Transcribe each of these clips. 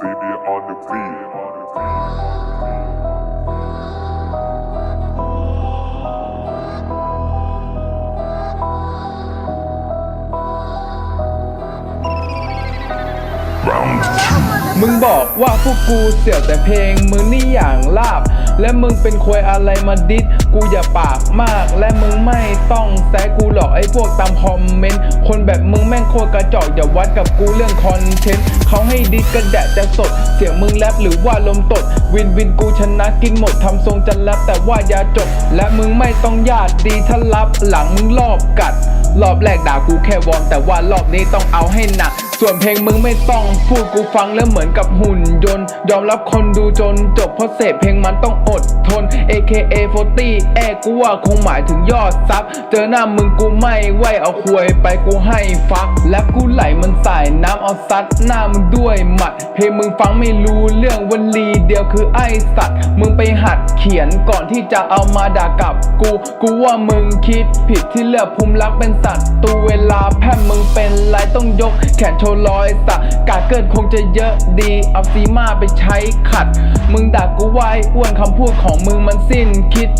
baby on the beat. Round มึงบอกว่าพวกกูเสี่ยวแต่เพลงมึงนี่อย่างลาบ และมึงเป็นควยอะไรมาดิดกูอย่าปากมาก และมึงไม่ต้องแซะกูหรอกไอ้พวกตามคอมเมนต์คนแบบมึงแม่งโคตรกระจอกอย่าวัดกับกูเรื่องคอนเทนต์เขาให้ดิดกระแดะจะสด เสียงมึงแรปหรือว่าลมตด วินวินกูชนะกินหมดทำทรงจะแรปแต่ว่าอย่าจบ และมึงไม่ต้องญาติดีถ้ารับหลังมึงรอบกัด รอบแรกด่ากูแค่วอร์มแต่ว่ารอบนี้ต้องเอาให้หนัก ส่วนเพลงมึงไม่ต้องพูดกูฟังแล้วเหมือนกับหุ่นยนต์ ยอมรับคนดูจนจบเพราะเสพเพลงมันต้องอดทน AKA 40แอกูว่าคงหมายถึงยอดซับเจอหน้ามึงกูไม่ไหวเอาควยไปกูให้ฟัก และกูไหลมันใส่น้ำเอาซัดหน้ามึงด้วยหมัด เพลงมึงฟังไม่รู้เรื่องวลีเดียวคือไอสัตว์ มึงไปหัดเขียนก่อนที่จะเอามาด่ากับกู กูว่ามึงคิดผิดที่เลือกภูมิรักเป็นสัตว์ตูเวลาแพทย์มึงเป็นไรต้องยก แขนโชว์รอยสักกาเกิดคงจะเยอะดีเอาซีมาไปใช้ขัด มึงด่ากูไว้อ้วนคำพูดของมึงมันสิ้นคิด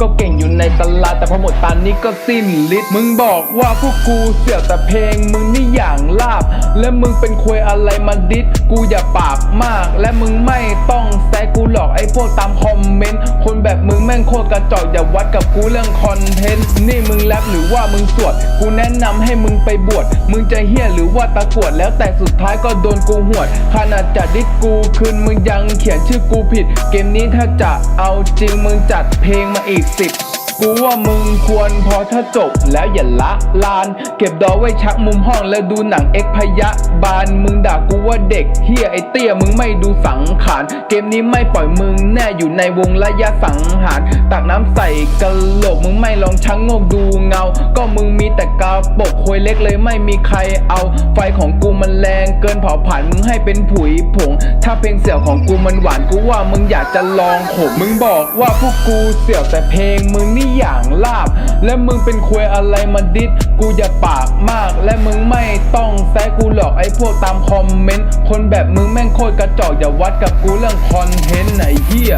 ก็เก่งอยู่ในตลาดแต่พอหมดตานนี้ก็สิ้นฤทธิ์มึงบอกว่าพวกกูเสี่ยวแต่เพลงมึงนี่อย่างลาบ และมึงเป็นควยอะไรมาดิดกูอย่าปากมาก และมึงไม่ต้องแซะกูหรอกไอ้พวกตามคอมเมนต์คนแบบมึงแม่งโคตรกระจอกอย่าวัดกับกูเรื่องคอนเทนต์นี่มึงแรปหรือว่ามึงสวด กูแนะนำให้มึงไปบวชมึงจะเฮี้ยหรือว่าตะกรวดแล้วแต่สุดท้ายก็โดนกูหวดขนาดจัดดิสกูคืนมึงยังเขียนชื่อกูผิด เกมนี้ถ้าจะเอาจริงมึงจัดเพลงมาอีกสิบ กูว่ามึงควรพอถ้าจบแล้วอย่าละลาน เก็บดอไว้ชักมุมห้องแล้วดูหนังเอ็กพยะบาลมึงด่ากูว่าเด็กเฮียไอเตี้ยมึงไม่ดูสังขาร เกมนี้ไม่ปล่อยมึงแน่อยู่ในวงระยะสังหารตักน้ำใส่กะโหลกมึงไม่ลองชังโงกดูเงา ก็มึงมีแต่กาปกควยเล็กเลยไม่มีใครเอา ไฟของกูมันแรงเกินเผาผ่านมึงให้เป็นผุยผง ถ้าเพลงเสี่ยวของกูมันหวานกูว่ามึงอยากจะลองขมมึงบอกว่าพวกกูเสี่ยวแต่เพลงมึงนี่อย่างลาบ และมึงเป็นควยอะไรมาดิดกูอย่าปากมาก และมึงไม่ต้องแซะกูหรอกไอ้พวกตามคอมเมนต์คนแบบมึงแม่งโคตรกระจอกอย่าวัดกับกูเรื่องคอนเทนต์ไหนเฮีย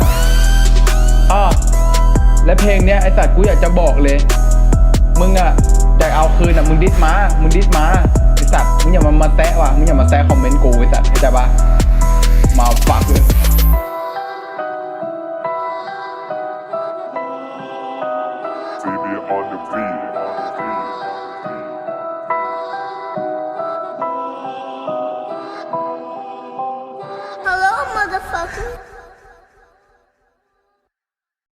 อะและเพลงเนี้ยไอ้สัตว์กูอยากจะบอกเลย มึงอะจะเอาคืนอะมึงดิสมามึงดิสมาไอ้สัตว์มึงอย่ามามาแซะว่ะมึงอย่ามาแซะคอมเมนต์กูไอ้สัตว์เข้าใจปะมาฝากเลย Hello, motherfucker.